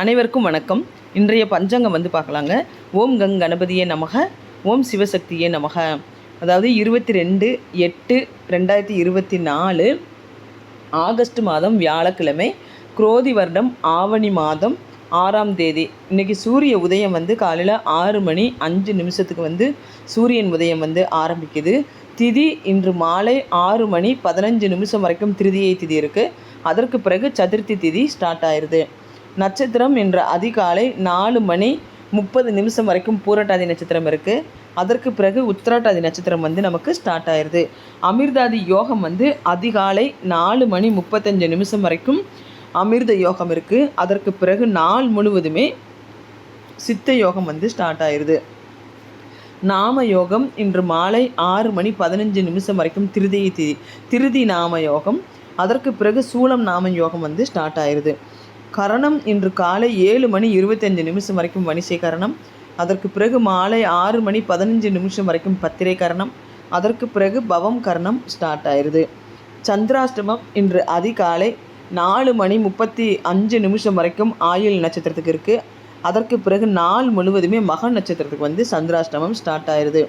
அனைவருக்கும் வணக்கம். இன்றைய பஞ்சங்கம் வந்து பார்க்கலாங்க. ஓம் கங் கணபதியே நமக ஓம் சிவசக்தியே நமக. அதாவது இருபத்தி ரெண்டு எட்டு ரெண்டாயிரத்தி இருபத்தி நாலு ஆகஸ்ட் மாதம் வியாழக்கிழமை குரோதி வருடம் ஆவணி மாதம் ஆறாம் தேதி. இன்றைக்கி சூரிய உதயம் வந்து காலையில் ஆறு மணி அஞ்சு நிமிஷத்துக்கு வந்து சூரியன் உதயம் வந்து ஆரம்பிக்குது. திதி இன்று மாலை ஆறு மணி பதினஞ்சு நிமிஷம் வரைக்கும் திருதியை திதி இருக்குது அதற்கு பிறகு சதுர்த்தி திதி ஸ்டார்ட் ஆயிடுது நட்சத்திரம் இன்று அதிகாலை நாலு மணி முப்பது நிமிஷம் வரைக்கும் பூரட்டாதி நட்சத்திரம் இருக்குது அதற்கு பிறகு உத்திராட்டாதி நட்சத்திரம் வந்து நமக்கு ஸ்டார்ட் ஆயிடுது அமிர்தாதி யோகம் வந்து அதிகாலை நாலு மணி முப்பத்தஞ்சு நிமிஷம் வரைக்கும் அமிர்த யோகம் இருக்குது அதற்கு பிறகு நாள் முழுவதுமே சித்த யோகம் வந்து ஸ்டார்ட் ஆயிடுது நாம யோகம் இன்று மாலை ஆறு மணி பதினஞ்சு நிமிஷம் வரைக்கும் திருதி தி திருதி நாம யோகம். அதற்கு பிறகு சூலம் நாம யோகம் வந்து ஸ்டார்ட் ஆயிடுது கரணம் இன்று காலை ஏழு மணி இருபத்தஞ்சு நிமிஷம் வரைக்கும் வணிசை கரணம். அதற்கு பிறகு மாலை ஆறு மணி பதினஞ்சு நிமிஷம் வரைக்கும் பத்திரை கரணம். அதற்கு பிறகு பவம் கரணம் ஸ்டார்ட் ஆயிடுது. சந்திராஷ்டமம் இன்று அதிகாலை நாலு மணி முப்பத்தி அஞ்சு நிமிஷம் வரைக்கும் ஆயுள் நட்சத்திரத்துக்கு இருக்குது அதற்கு பிறகு நாள் முழுவதுமே மக நட்சத்திரத்துக்கு வந்து சந்திராஷ்டமம் ஸ்டார்ட் ஆயிடுது.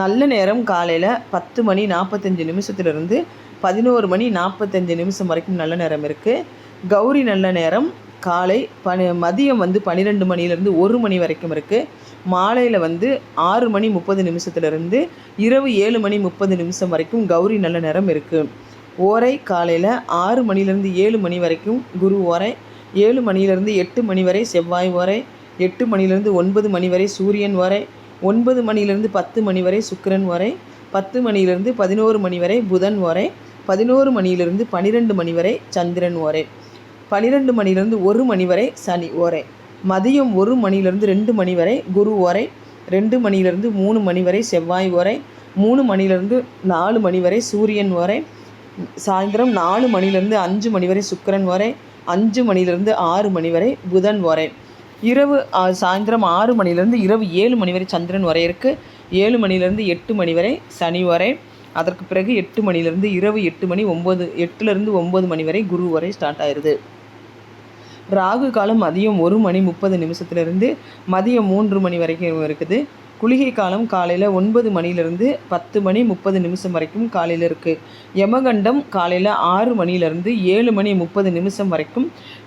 நல்ல நேரம் காலையில் பத்து மணி நாற்பத்தஞ்சு நிமிஷத்துலேருந்து பதினோரு மணி நாற்பத்தஞ்சு நிமிஷம் வரைக்கும் நல்ல நேரம் இருக்குது கௌரி நல்ல நேரம். காலை பனி மதியம் வந்து பன்னிரெண்டு மணிலேருந்து ஒரு மணி வரைக்கும் இருக்குது மாலையில் வந்து ஆறு மணி முப்பது நிமிஷத்துலேருந்து இரவு ஏழு மணி முப்பது நிமிஷம் வரைக்கும் கௌரி நல்ல நேரம் இருக்குது ஓரை காலையில் ஆறு மணிலேருந்து ஏழு மணி வரைக்கும் குரு ஓரை ஏழு மணிலேருந்து எட்டு மணி வரை செவ்வாய் ஓரை எட்டு மணிலேருந்து ஒன்பது மணி வரை சூரியன் ஓரை ஒன்பது மணிலேருந்து பத்து மணி வரை சுக்கரன் ஓரை பத்து மணிலேருந்து பதினோரு மணி வரை புதன் ஓரை பதினோரு மணியிலிருந்து பன்னிரெண்டு மணி வரை சந்திரன் ஓரை. பன்னிரெண்டு மணிலேருந்து ஒரு மணி வரை சனி ஓரை. மதியம் ஒரு மணிலேருந்து ரெண்டு மணி வரை குரு ஓரை. ரெண்டு மணிலேருந்து மூணு மணி வரை செவ்வாய் ஓரை. மூணு மணிலேருந்து நாலு மணி வரை சூரியன் ஓரை. சாயந்தரம் நாலு மணிலேருந்து அஞ்சு மணி வரை சுக்கிரன் வரை அஞ்சு மணிலேருந்து ஆறு மணி வரை புதன் ஓரை. இரவு சாயந்தரம் ஆறு மணிலேருந்து இரவு ஏழு மணி வரை சந்திரன் வரை இருக்குது ஏழு மணிலேருந்து எட்டு மணி வரை சனி வரை அதற்கு பிறகு எட்டு மணிலேருந்து இரவு எட்டு மணி ஒம்பது எட்டுலேருந்து ஒம்பது மணி வரை குரு வரை ஸ்டார்ட் ஆயிடுது ராகு காலம் மதியம் ஒரு மணி முப்பது நிமிஷத்துலேருந்து மதியம் மூன்று மணி வரைக்கும் இருக்குது. குளிகை காலம் காலையில் ஒன்பது மணிலேருந்து பத்து மணி முப்பது நிமிஷம் வரைக்கும் காலையில் இருக்குது யமகண்டம் காலையில் ஆறு மணிலேருந்து ஏழு மணி முப்பது நிமிஷம் வரைக்கும்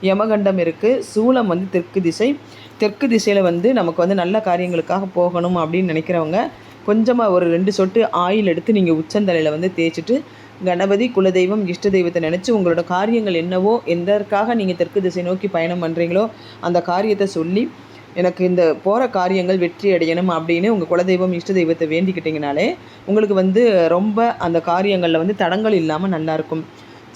யமகண்டம் இருக்குது சூலம் வந்து தெற்கு திசை. தெற்கு திசையில் வந்து நமக்கு வந்து நல்ல காரியங்களுக்காக போகணும் அப்படின்னு நினைக்கிறவங்க கொஞ்சமாக ஒரு ரெண்டு சொட்டு ஆயில் எடுத்து நீங்கள் உச்சந்தலையில் வந்து தேய்ச்சிட்டு கணபதி குலதெய்வம் இஷ்ட தெய்வத்தை நினச்சி உங்களோட காரியங்கள் என்னவோ எதற்காக நீங்கள் தெற்கு திசை நோக்கி பயணம் பண்ணுறீங்களோ அந்த காரியத்தை சொல்லி எனக்கு இந்த போகிற காரியங்கள் வெற்றி அடையணும் அப்படின்னு உங்கள் குலதெய்வம் இஷ்ட தெய்வத்தை வேண்டிக்கிட்டிங்கனாலே உங்களுக்கு வந்து ரொம்ப அந்த காரியங்களில் வந்து தடங்கள் இல்லாமல் நல்லாயிருக்கும்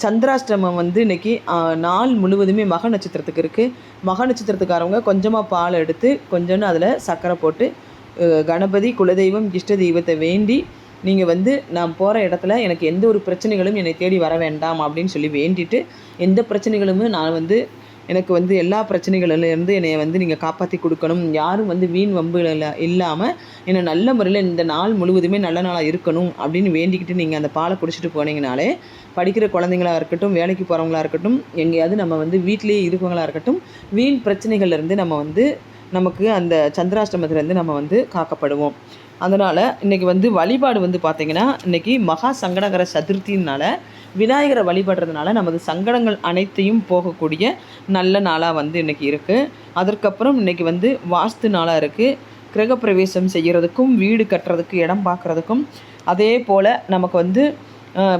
சந்திராஷ்டமம் வந்து இன்னைக்கு நாள் முழுவதுமே மக நட்சத்திரத்துக்கு இருக்குது மக நட்சத்திரத்துக்காரவங்க கொஞ்சமாக பால் எடுத்து கொஞ்சோன்னு அதில் சர்க்கரை போட்டு கணபதி குலதெய்வம் இஷ்ட தெய்வத்தை வேண்டி நீங்கள் வந்து நான் போகிற இடத்துல எனக்கு எந்த ஒரு பிரச்சனைகளும் என்னை தேடி வர வேண்டாம் அப்படின்னு சொல்லி வேண்டிட்டு எந்த பிரச்சனைகளுமே நான் வந்து எனக்கு வந்து எல்லா பிரச்சனைகளிலேருந்து என்னை வந்து நீங்கள் காப்பாற்றி கொடுக்கணும். யாரும் வந்து வீண் வம்புகளில் இல்லாமல் என்னை நல்ல முறையில் இந்த நாள் முழுவதுமே நல்ல நாளாக இருக்கணும் அப்படின்னு வேண்டிக்கிட்டு நீங்கள் அந்த பாலை குடிச்சிட்டு போனீங்கனாலே படிக்கிற குழந்தைங்களா இருக்கட்டும் வேலைக்கு போகிறவங்களா இருக்கட்டும் எங்கேயாவது நம்ம வந்து வீட்டிலேயே இருக்கவங்களாக இருக்கட்டும் வீண் பிரச்சனைகள்லேருந்து நம்ம வந்து நமக்கு அந்த சந்திராஷ்டமத்துலேருந்து நம்ம வந்து காக்கப்படுவோம். அதனால் இன்றைக்கி வந்து வழிபாடு வந்து பார்த்திங்கன்னா இன்றைக்கி மகா சங்கடகர சதுர்த்தினால விநாயகரை வழிபடுறதுனால நமது சங்கடங்கள் அனைத்தையும் போகக்கூடிய நல்ல நாளாக வந்து இன்றைக்கி இருக்குது அதற்கப்புறம் இன்றைக்கி வந்து வாஸ்து நாளாக இருக்குது கிரகப்பிரவேசம் செய்கிறதுக்கும் வீடு கட்டுறதுக்கு இடம் பார்க்குறதுக்கும் அதே போல் நமக்கு வந்து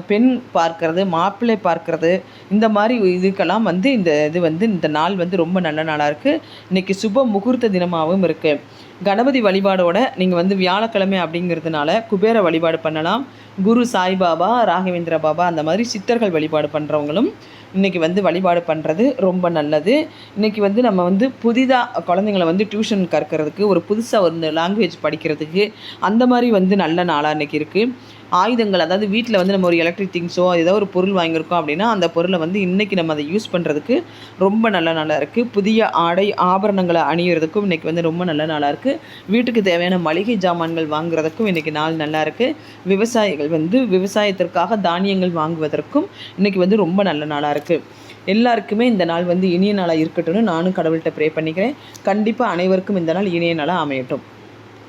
பெண் பார்க்கறது மாப்பிள்ளை பார்க்கறது இந்த மாதிரி இதுக்கெல்லாம் வந்து இந்த இது வந்து இந்த நாள் வந்து ரொம்ப நல்ல நாளாக இருக்குது இன்றைக்கி சுப முகூர்த்த தினமாகவும் இருக்குது கணபதி வழிபாடோட நீங்கள் வந்து வியாழக்கிழமை அப்படிங்கிறதுனால குபேர வழிபாடு பண்ணலாம். குரு சாய்பாபா ராகவேந்திர பாபா அந்த மாதிரி சித்தர்கள் வழிபாடு பண்ணுறவங்களும் இன்றைக்கி வந்து வழிபாடு பண்ணுறது ரொம்ப நல்லது. இன்றைக்கி வந்து நம்ம வந்து புதிதாக குழந்தைங்கள வந்து டியூஷன் கற்கிறதுக்கு ஒரு புதுசாக ஒரு லாங்குவேஜ் படிக்கிறதுக்கு அந்த மாதிரி வந்து நல்ல நாளாக இன்றைக்கி இருக்குது ஆயுதங்கள் அதாவது வீட்டில் வந்து நம்ம ஒரு எலக்ட்ரிக் திங்ஸோ ஏதோ ஒரு பொருள் வாங்கியிருக்கோம் அப்படின்னா அந்த பொருளை வந்து இன்றைக்கி நம்ம அதை யூஸ் பண்ணுறதுக்கு ரொம்ப நல்ல நாளாக இருக்குது புதிய ஆடை ஆபரணங்களை அணியிறதுக்கும் இன்றைக்கி வந்து ரொம்ப நல்ல நாளாக இருக்குது வீட்டுக்கு தேவையான மளிகை ஜாமான்கள் வாங்குறதுக்கும் இன்றைக்கி நாள் நல்லா இருக்குது விவசாயிகள் வந்து விவசாயத்திற்காக தானியங்கள் வாங்குவதற்கும் இன்றைக்கி வந்து ரொம்ப நல்ல நாளாக இருக்குது எல்லாருக்குமே இந்த நாள் வந்து இனிய நாளாக இருக்கட்டும்னு நானும் கடவுள்கிட்ட ப்ரே பண்ணிக்கிறேன். கண்டிப்பாக அனைவருக்கும் இந்த நாள் இனிய நாளாக அமையட்டும்.